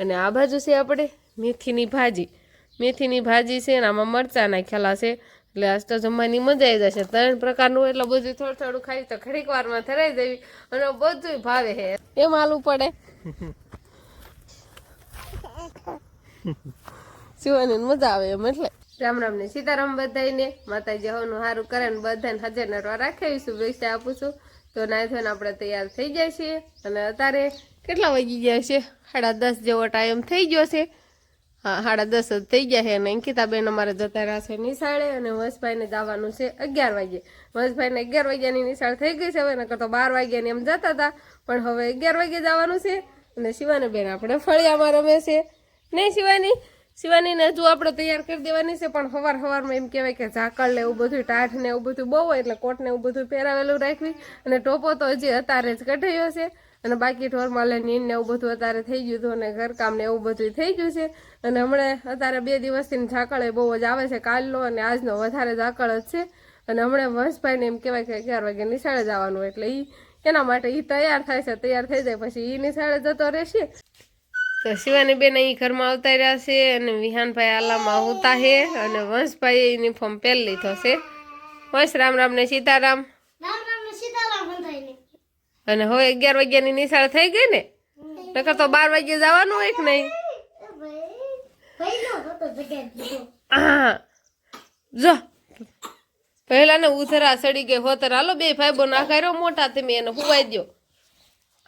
અને આ બાજુ છે આપણે મેથીની ભાજી. મેથીની ભાજી છે અને આમાં મરચાં નાખેલા છે. એટલે આજ તો જમવાની મજા આવી જશે. ત્રણ પ્રકારનું એટલે બધું થોડું થોડું ખાઈ તો ઘડીક વારમાં થરાઈ દેવી અને બધું ભાવે છે એમ આલું પડે. શિવાની મજા આવે એમ એટલે. રામ રામ ને સીતારામ બધાને માતાજી હવનું સારું કરે ને બધાને હાજર નરવા રાખે શુભેચ્છા આપું છું. તો નાય થઈને આપણે તૈયાર થઈ જાય છીએ. અને અત્યારે કેટલા વાગી ગયા છે? સાડા દસ જેવો ટાઈમ થઈ ગયો છે. હા, સાડા દસ જ થઈ ગયા છે અને અંકિતાબેન અમારે જતા રહ્યા નિશાળે અને વંશભાઈને જવાનું છે અગિયાર વાગે વંશભાઈને અગિયાર વાગ્યાની નિશાળ થઈ ગઈ છે હવે, નકર તો બાર વાગ્યાની એમ જતા હતા. પણ હવે અગિયાર વાગે જવાનું છે અને શિવાની બેન આપણે ફળિયામાં રમે છે. નહીં શિવાની? શિવાનીને હજુ આપણે તૈયાર કરી દેવાની છે, પણ સવાર સવારમાં એમ કહેવાય કે ઝાકળ ને એવું બધું ટાઢ ને એવું બધું બહુ હોય એટલે કોટ ને એવું બધું પહેરાવેલું રાખવી. અને ટોપો તો હજી અત્યારે જ કઢાયો છે. અને બાકી ઢોરમાં નીન ને એવું બધું અત્યારે થઈ ગયું હતું અને ઘરકામ ને એવું બધું થઈ ગયું છે. અને હમણાં અત્યારે બે દિવસથી ઝાકળ એ બહુ જ આવે છે કાલનો અને આજનો વધારે ઝાકળ જ છે. અને હમણાં વંશભાઈને એમ કહેવાય કે અગિયાર વાગે નિશાળે જવાનું એટલે એ એના માટે એ તૈયાર થાય છે. તૈયાર થઈ જાય પછી એ નિશાળે જતો રહેશે. તો શિવાની બેન અહીં ઘરમાં આવતા રહ્યા છે અને વિહાનભાઈ આલામાં આવતા છે અને વંશભાઈ યુનિફોર્મ પહેરી લીધો છે. વંશ રામ રામ ને સીતારામ રામ રામ ને સીતારામ બંધાઈને અને હવે અગિયાર વાગ્યાની નિશાળ થઈ ગઈ ને? નકર તો બાર વાગ્યે જવાનું હોય કે નહીં? હા. જો. પહેલા ને ઉથરા સડી ગઈ હોતર હાલો બે ભાઈ ના કર્યો મોટા તમે એને હુવાઈ દો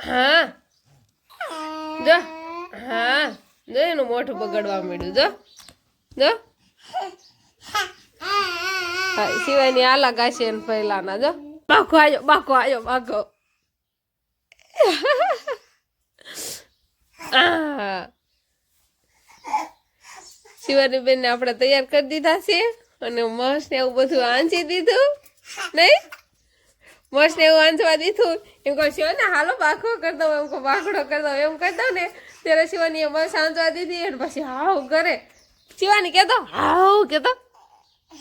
હા. જો. હા. જો એનું મોઢું બગડવા માંડ્યું. જો. જો. સિવાયની આલા ગાશે એને પહેલાના. જો. બાકો આયો બાકો આયો, બાકો. આ. શિવાની બેન આપણે તૈયાર કરી દીધા છે અને મસ ને એવું બધું આંચી દીધું, નહીં? મસ ને એવું આંચવા દીધું, એમ કહું શિવ ને હાલો બાખો કરી દઉં, એમ કહું, બાખડો કરી દઉં, એમ કરી ને, ત્યારે શિવાની એ મસ આંચવા દીધી અને પછી હાવ કરે શિવાની કહેતો, હાવ, કહેતો.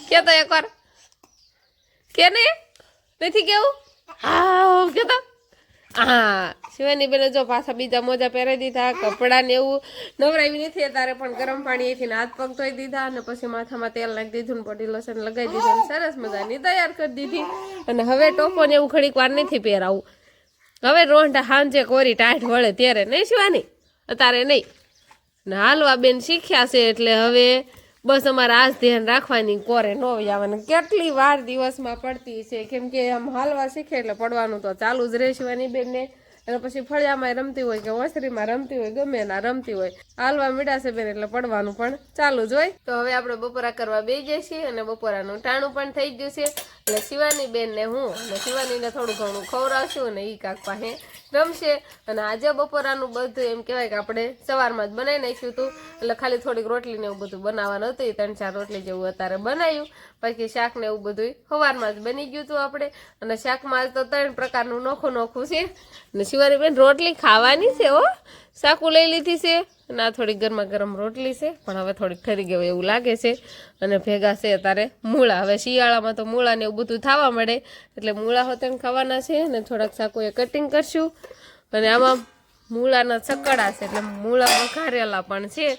કહેતો એકવાર. કે નહીં? નથી કેવું? હાવ, કહેતો. હા શિવાની બેને જો પાછા બીજા મોજા પહેરાવી દીધા, કપડાં ને એવું નવરાવી નથી અત્યારે, પણ ગરમ પાણીથી હાથ પગ ધોઈ દીધા અને પછી માથામાં તેલ નાખી દીધું બોડી લોશન લગાવી દીધું સરસ મજાની તૈયાર કરી દીધી. અને હવે ટોપો ને એવું ઘડીક વાર નથી પહેરાવું. હવે રોંઢા હાંજે કોરી ટાઢ વળે ત્યારે, નહીં શિવાની? અત્યારે નહીં. ને હાલવા બેન શીખ્યા છે એટલે હવે બસ અમારે આજ ધ્યાન રાખવાની કોરે ન આવવાની. કેટલી વાર દિવસમાં પડતી છે, કેમ કે આમ હાલવા શીખે એટલે પડવાનું તો ચાલુ જ રહેવાની બેનને. અને પછી ફળિયામાં રમતી હોય કે ઓસરીમાં રમતી હોય, ગમે ના રમતી હોય. હાલવા મીડાશે બેન એટલે પડવાનું પણ ચાલુ જ હોય. તો હવે આપણે બપોરા કરવા બે જઈએ છીએ અને બપોરાનું ટાણું પણ થઈ ગયું છે. એટલે શિવાની બેન ને હું અને શિવાનીને થોડું ઘણું ખવડાવશું અને ઈ કાક પાસે રમશે. અને આજે બપોરાનું બધું એમ કહેવાય કે આપણે સવારમાં જ બનાવી નાખ્યું હતું. એટલે ખાલી થોડીક રોટલી ને એવું બધું બનાવવાનું હતું. એ ત્રણ ચાર રોટલી જેવું અત્યારે બનાવ્યું બાકી શાક ને એવું બધું સવારમાં જ બની ગયું હતું આપણે. અને શાકમાં તો ત્રણ પ્રકારનું નોખું નોખું છે. અને શિવાની બેન રોટલી ખાવાની છે હો. શાકું લઈ લીધી છે. અને આ થોડી ગરમા ગરમ રોટલી છે. પણ હવે થોડીક ઠરી ગયું એવું લાગે છે. અને ભેગા છે અત્યારે મૂળા. હવે શિયાળામાં તો મૂળા ને એવું બધું થવા મળે. એટલે મૂળા હોતન ખાવાના છે. અને થોડાક શાકોએ કટિંગ કરશું. અને આમાં મૂળાના ચકડા છે. એટલે મૂળા વઘારેલા પણ છે.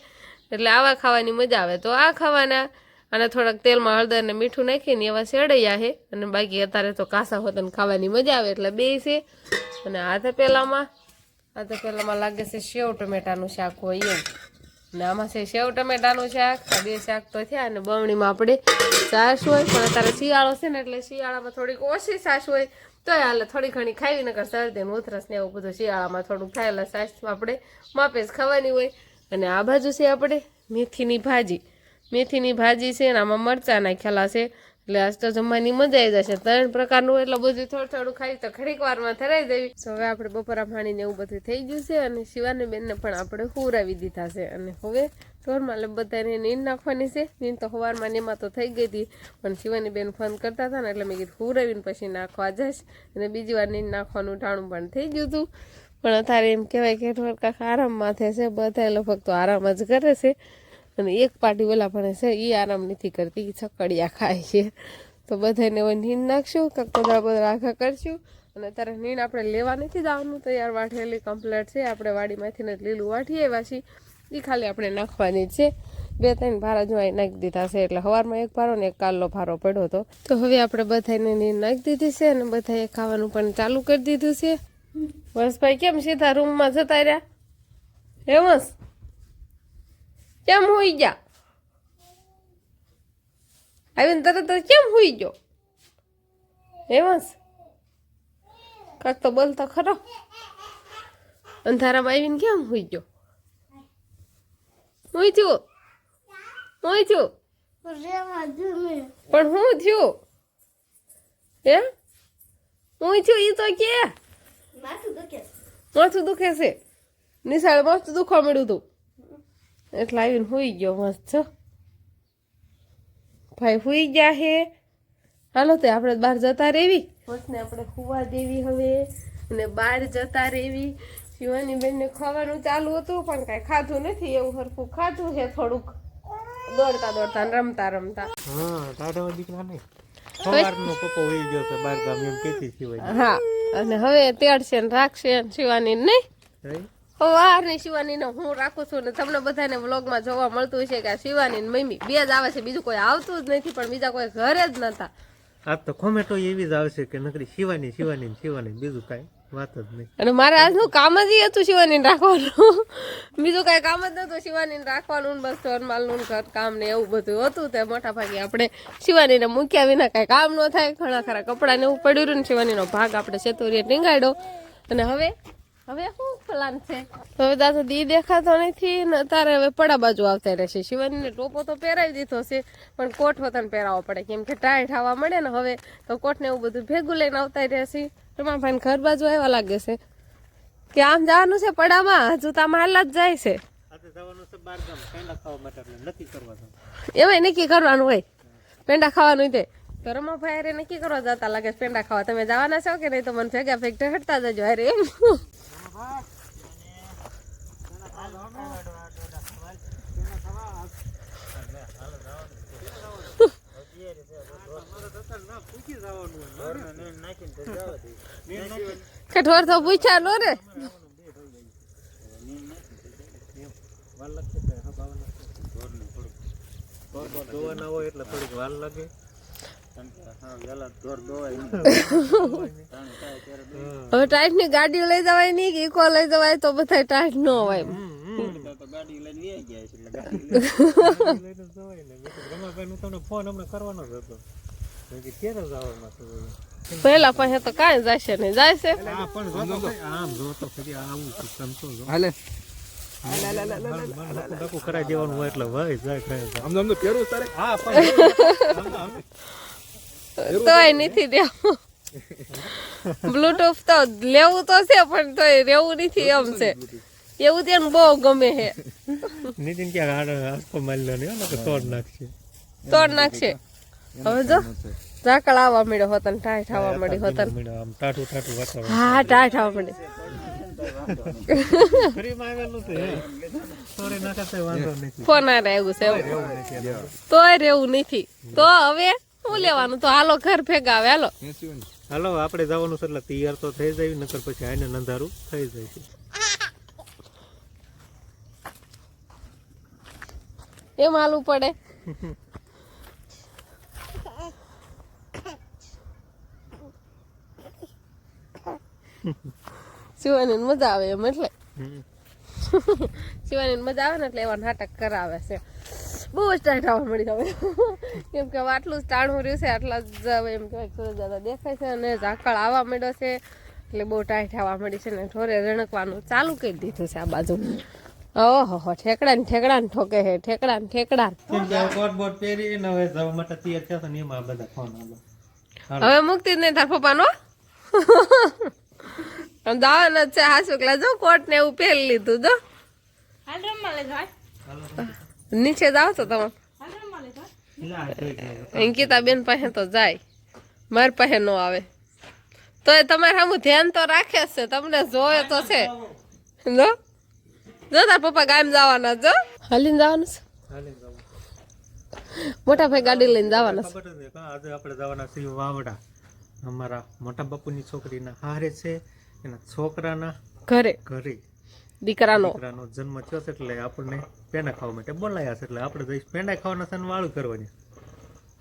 એટલે આવા ખાવાની મજા આવે. તો આ ખાવાના. અને થોડાક તેલમાં હળદર ને મીઠું નાખીને એવા શેડૈયા છે. અને બાકી અત્યારે તો કાસા હોતન ખાવાની મજા આવે. એટલે બે છે. અને આ તો પહેલામાં આ તો પહેલામાં લાગે છે સેવ ટમેટાનું શાક હોય એવું ને આમાં છે સેવ ટમેટાનું શાક બે શાક તો થયા અને બમણીમાં આપણે સાસ હોય, પણ અત્યારે શિયાળો છે ને એટલે શિયાળામાં થોડીક ઓછી સાસ હોય. તોય હાલે થોડી ઘણી ખાવી, નકર શરદી ને ઉધરસ ને એવું બધું શિયાળામાં થોડુંક થાય એટલે છાશ આપણે માપે જ ખાવાની હોય. અને આ બાજુ છે આપણે મેથીની ભાજી. મેથીની ભાજી છે ને આમાં મરચાં નાખેલા છે. એટલે આજ તો જમવાની મજા આવી જશે. ત્રણ પ્રકારનું એટલે બધું થોડું થોડું ખાઈ તો ઘડીક વારમાં થરાઈ દેવી. હવે આપણે બપોરા પાણીને એવું બધું થઈ ગયું છે અને શિવાની બેનને પણ આપણે હુરાવી દીધા છે. અને હવે ઢોરમાં એટલે બધાને નીંદ નાખવાની છે. નીંદ તો સવારમાં ને એમાં તો થઈ ગઈ હતી. પણ શિવાની બેન ફોન કરતા હતા ને એટલે મેં કીધું હુરાવીને પછી નાખવા જઈશ. અને બીજી વાર નીંદ નાખવાનું ટાણું પણ થઈ ગયું હતું. પણ અત્યારે એમ કહેવાય કે ઢોર કાંક આરામમાં થશે. બધા લગભગ તો આરામ જ કરે છે. અને એક પાર્ટી ઓલા ભણે છે એ આરામ નથી કરતી એ છકડિયા ખાય છે. તો બધાને હવે નીંદ નાખશું, કાંક બધા બધા આખા કરશું. અને અત્યારે નીંદ આપણે લેવા નથી દાવાનું તૈયાર વાઢેલી કમ્પ્લેટ છે. આપણે વાડીમાંથી જ લીલું આવ્યા છીએ. એ ખાલી આપણે નાખવાની છે. બે ત્રણ ભારા જો નાખી દીધા છે, એટલે સવારમાં એક ભારો ને એક કાલનો ભારો પડ્યો હતો. તો હવે આપણે બધાને નીંદ નાખી દીધી છે અને બધાએ ખાવાનું પણ ચાલુ કરી દીધું છે. બસ ભાઈ કેમ સીધા રૂમમાં જતા રહ્યા? હે હેમસ કેમ હોઈ ગયા? આવીને તરત જ કેમ હોઈ ગયો? હેમસ કાક તો બોલ તો ખરો? અંધારામાં આવીને કેમ હોઈ ગયો? હું થયું? હું થયું? પણ હું થયું? હે? હું થયું ઈ તો કે? માથું દુખે માથું છે. નિશાળ મસ્ત દુખવા મળ્યું હતું એટલે આવીને હોઈ ગયો મસ્ત છો ભાઈ સુઈ ગયા હે હાલો તે આપણે બહાર જતા રહેવી બસને આપણે હુવા દેવી હવે અને બહાર જતા રહેવી શિવાની બેનને ખાવાનું ચાલુ હતું પણ કાંઈ ખાધું નથી એવું હરખું ખાધું છે થોડુંક દોડતા દોડતા રમતા રમતા હા દાદાવા દીકરા નહીં સવારનો પપ્પો હોઈ ગયો છે બાર ગામ એમ કેતી સિવાય હા અને હવે તેડશે ને રાખશે શિવાની નહીં નહીં સવારની શિવાનીને હું રાખું છું ને તમને બધાને વ્લોગમાં જોવા મળતું છે કે આ શિવાની મમ્મી બે જ આવે છે બીજું કોઈ આવતું જ નથી પણ બીજા કોઈ ઘરે જ નતા. આ તો કોમેન્ટો એવી જ આવશે કે નકરી શિવાની શિવાની શિવાની બીજું કાંઈ વાત જ નહીં. અને મારે આજનું કામ જ હતું શિવાનીને રાખવાનું. બીજું કાંઈ કામ જ નતું શિવાનીને રાખવાનું બસ ઘરમાલનું ને ઘર કામ ને એવું બધું હતું તે મોટા ભાગે આપણે શિવાનીને મૂક્યા વિના કાંઈ કામ ન થાય. ઘણા ખરા કપડાને એવું પડ્યું રહ્યું ને શિવાનીનો ભાગ આપણે સેતુરીએ ટીંગાડ્યો. અને હવે હવે શું પ્લાન છે? તો હવે દાદા દી દેખાતો નથી ને તારે હવે પડા બાજુ આવતા રહેશે શિવાનીને ટોપો તો પહેરાવી દીધો છે પણ કોટ વતન પહેરાવવો પડે. કેમ કે ટાઈટ હવા મળે ને હવે તો કોટ ને એવું બધું ભેગું લઈને આવતા રહેશે રમાભાઈ ભાઈ ઘર બાજુ આવ્યા લાગે છે. કે આમ જવાનું છે પડામાં? હજુ તો આમ હાલ જ જાય છે. એમાંય નક્કી કરવાનું હોય. પેંડા ખાવાનું તે. તો રમાભાઈ અરે નક્કી કરવા જતા લાગે પેંડા ખાવા તમે જવાના છો કે નહીં? તો મને ભેગા ભેગા હટતા જજો અરે એમ. કઠોર તો પૂછ્યા નો રે વાર લાગશે એટલે થોડીક વાર લાગે. હવે ટાઈટની ગાડીઓ લઈ જવાય નહીં કે ઇકો લઈ જવાય તો બધા ટાઈટ ન હોય. પેલા પાસે તો કાંઈ જશે નહીં. જાય છે કરાઈ દેવાનું હોય એટલે ભાઈ જાય હા પણ તોય નથી દેવું બ્લુટૂથ તો લેવું તો છે પણ તોય રહેવું નથી એમ છે. એવું તેને બહુ ગમે છે. નીતિન ક્યાં આડો આસ્કો મારી લો ને કે તોડ નાખશે. તોડ નાખશે. હવે જો ઝાકળ આવવા મળ્યો હોતન ટાઈટ આવવા મળી હોતન ટાટું ટાટું વાતાવરણ હા ટાઈટ આવવા મળી ફોન આ રહેવું છે તોય રહેવું નથી. તો હવે શું લેવાનું? તો હાલો ઘર ભેગા આવે હાલો. હાલો આપણે જવાનું છે એટલે તૈયાર તો થઈ જાય નકર પછી આને નંધારું થઈ જાય છે. એમ હાલવું પડે શિવાની મજા આવે એમ એટલે. શિવાની મજા આવે ને એટલે એવા નાટક કરાવે છે. બહુ જ ટાઈટ આવવા મળી હવે કેમ કે આટલું જ ટાણું રહ્યું છે આટલા જ એમ કહેવાય સુરજ દાદા દેખાય છે અને ઝાકળ આવવા માંડ્યો છે એટલે બહુ ટાઈટ આવવા મળી છે ને ઢોરે રણકવાનું ચાલુ કરી દીધું છે આ બાજુ. ઓહો હો ઠેકડા ને ઠેકડા ને ઠોકે હે ઠેકડા ને ઠેકડા કોટ બોટ પહેરીને હવે જવા માટે તૈયાર થયા ને એમાં બધા ફોન આલો. હવે મુક્તિ જ નહીં તાર પપ્પાનો? દાવાના છે હાસુકલા જો કોટ ને એવું પહેરી લીધું જો. નીચે જાઓ તો તમે લા, જોઈ તમે? અંકિતા બેન પાસે તો જાય. મારી પાસે નો આવે. તો એ તમારે સામું ધ્યાન તો રાખે છે. તમને જોવે તો છે. જો. જો તાર પપ્પા ગામ જવાના જો. હાલીને જવાનું છે? મોટા ભાઈ ગાડી લઈને જવાના છે. આજે આપણે જવાના છીએ વાવડા અમારા મોટા બાપુની છોકરીના હારે છે. એના છોકરાના ઘરે. ઘરે. દીકરાનો. દીકરાનો જન્મ થયો છે એટલે આપણને પેંડા ખાવા માટે બોલાયા છે એટલે આપણે જઈશ. પેંડા ખાવાના છે વાળું કરવાની.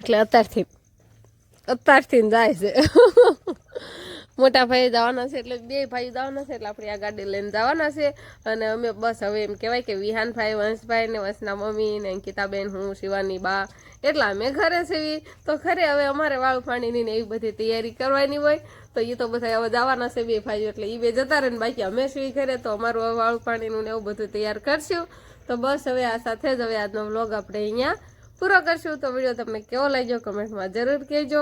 એટલે અત્યારથી અત્યારથી જાય છે. મોટા ભાઈ જવાના છે એટલે બે ભાઈ જવાના છે એટલે આપણે આ ગાડી લઈને જવાના છે. અને અમે બસ હવે એમ કહેવાય કે વિહાનભાઈ, વંશભાઈ ને વંશના મમ્મી ને અંકિતાબેન, હું, શિવાની બા એટલા અમે ઘરે સેવી તો ખરે હવે અમારે વાળું પાણીની ને એવી બધી તૈયારી કરવાની હોય. તો એ તો બધા હવે જવાના છે બે ભાઈઓ એટલે એ બે જતા રહે ને બાકી અમે સીવી ઘરે. તો અમારું વાળું પાણીનું ને એવું બધું તૈયાર કરશું. તો બસ હવે આ સાથે જ હવે આજનો વ્લોગ આપણે અહીંયા પૂરો કરશું. તો વીડિયો તમને કેવો લાગ્યો કમેન્ટમાં જરૂર કહેજો.